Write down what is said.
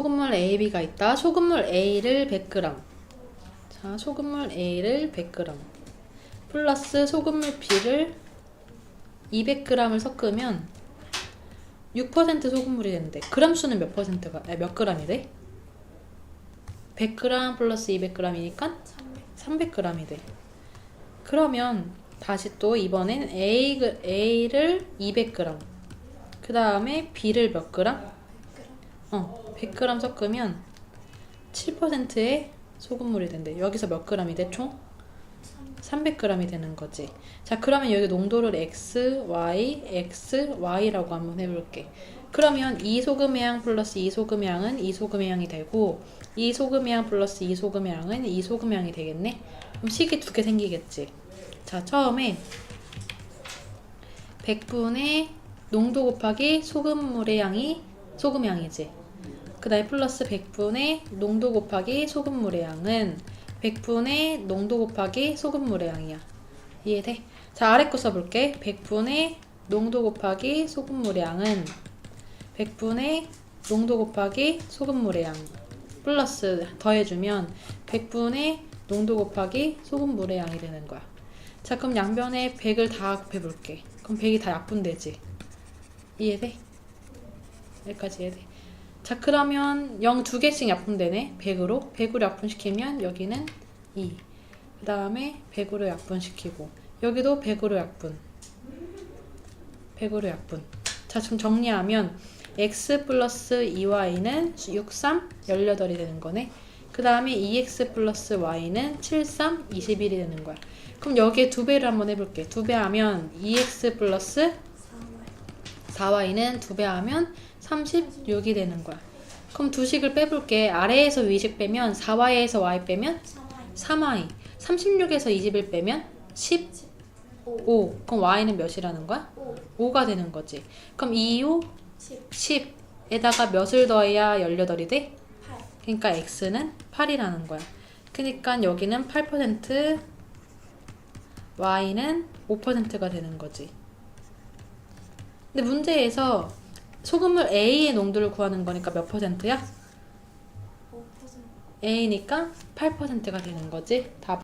소금물 AB가 있다. 소금물 A를 100g. 자, 소금물 A를 100g. 플러스 소금물 B를 200g을 섞으면 6% 소금물이 되는데 그람 수는 몇 퍼센트가 아니, 몇 g이 돼? 100g 플러스 200g이니까 300g이 돼. 그러면 다시 또 이번엔 A, A를 200g. 그 다음에 B를 몇 g? 어, 100g 섞으면 7%의 소금물이 된대. 여기서 몇 g이 돼, 총? 300g이 되는 거지. 자, 그러면 여기 농도를 X, Y, X, Y라고 한번 해볼게. 그러면 이 소금의 양 플러스 이 소금의 양은 이 소금의 양이 되고, 이 소금의 양 플러스 이 소금의 양은 이 소금의 양이 되겠네? 그럼 식이 두 개 생기겠지. 자, 처음에 100분의 농도 곱하기 소금물의 양이 소금 양이지. 그 다음에 플러스 100분의 농도 곱하기 소금물의 양은 100분의 농도 곱하기 소금물의 양이야. 이해돼? 자, 아래 거 써볼게. 100분의 농도 곱하기 소금물의 양은 100분의 농도 곱하기 소금물의 양 플러스 더해주면 100분의 농도 곱하기 소금물의 양이 되는 거야. 자, 그럼 양변에 100을 다 곱해볼게. 그럼 100이 다 약분되지. 이해돼? 여기까지 이해돼? 자, 그러면 0 두 개씩 약분되네. 100으로. 100으로 약분시키면 여기는 2. 그 다음에 100으로 약분시키고 여기도 100으로 약분. 100으로 약분. 자, 지금 정리하면 x 플러스 2y는 63, 18이 되는 거네. 그 다음에 2x 플러스 y는 73, 21이 되는 거야. 그럼 여기에 두 배를 한번 해볼게. 두 배 하면 2x 플러스 4y는 두배 하면 36이 되는 거야. 그럼 두 식을 빼볼게. 아래에서 위식 빼면 4y에서 y 빼면 3y. 36에서 21 빼면 15. 그럼 y는 몇이라는 거야? 5 가 되는 거지. 그럼 2, 5, 10, 10 에다가 몇을 더해야 18이 돼? 8. 그러니까 x는 8이라는 거야. 그러니까 여기는 8%, y는 5%가 되는 거지. 근데 문제에서 소금물 A의 농도를 구하는 거니까 몇 퍼센트야? 5%. A니까 8%가 되는 거지. 답